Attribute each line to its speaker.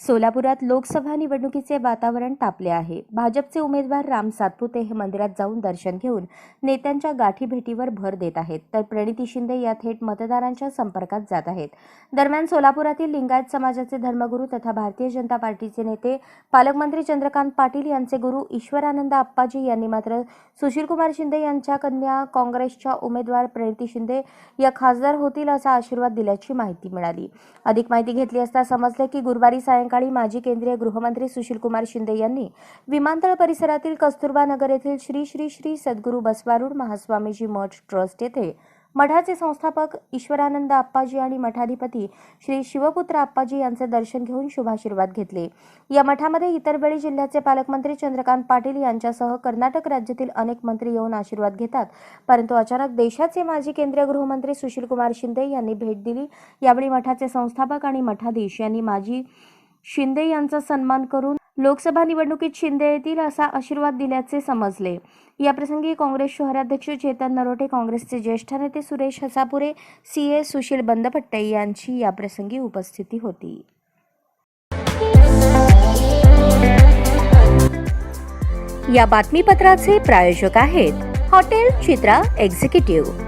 Speaker 1: सोलापुरात लोकसभा निवडणुकीचे वातावरण तापले आहे. भाजपचे उमेदवार राम सातपुते हे मंदिरात जाऊन दर्शन घेऊन नेत्यांच्या गाठीभेटीवर भर देत आहेत. तर प्रणिती शिंदे या थेट मतदारांच्या संपर्कात जात आहेत. दरम्यान सोलापुरातील लिंगायत समाजाचे धर्मगुरू तथा भारतीय जनता पार्टीचे नेते पालकमंत्री चंद्रकांत पाटील यांचे गुरु ईश्वरानंद आप्पाजी यांनी मात्र सुशीलकुमार शिंदे यांच्या कन्या काँग्रेसच्या उमेदवार प्रणिती शिंदे या खासदार होतील असा आशीर्वाद दिल्याची माहिती मिळाली. अधिक माहिती घेतली असता समजले की गुरुवारी सायंकाळी माजी केंद्रीय गृहमंत्री सुशीलकुमार शिंदे यांनी विमानतळ परिसरातील कस्तुरबा नगर येथील श्री श्री श्री सद्गुरू बसवारूढ महास्वामीजी मठ ट्रस्ट येथे मठाचे संस्थापक ईश्वरानंद आप्पाजी आणि मठाधिपती श्री शिवपुत्र आप्पाजी यांचे दर्शन घेऊन शुभाशीर्वाद घेतले. या मठामध्ये इतर वेळी जिल्ह्याचे पालकमंत्री चंद्रकांत पाटील यांच्यासह कर्नाटक राज्यातील अनेक मंत्री येऊन आशीर्वाद घेतात. परंतु अचानक देशाचे माजी केंद्रीय गृहमंत्री सुशीलकुमार शिंदे यांनी भेट दिली. यावेळी मठाचे संस्थापक आणि मठाधीश यांनी माजी शिंदे यांचा सन्मान करून लोकसभा निवडणुकीत शिंदे येतील असा आशीर्वाद दिल्याचे समजले. याप्रसंगी काँग्रेस शहराध्यक्ष चेतन नरोटे काँग्रेसचे ज्येष्ठ नेते सुरेश हसापुरे सी ए सुशील बंदपट्टे यांची याप्रसंगी उपस्थिती होती. या बातमीपत्राचे प्रायोजक आहेत हॉटेल चित्रा एक्झिक्युटिव्ह.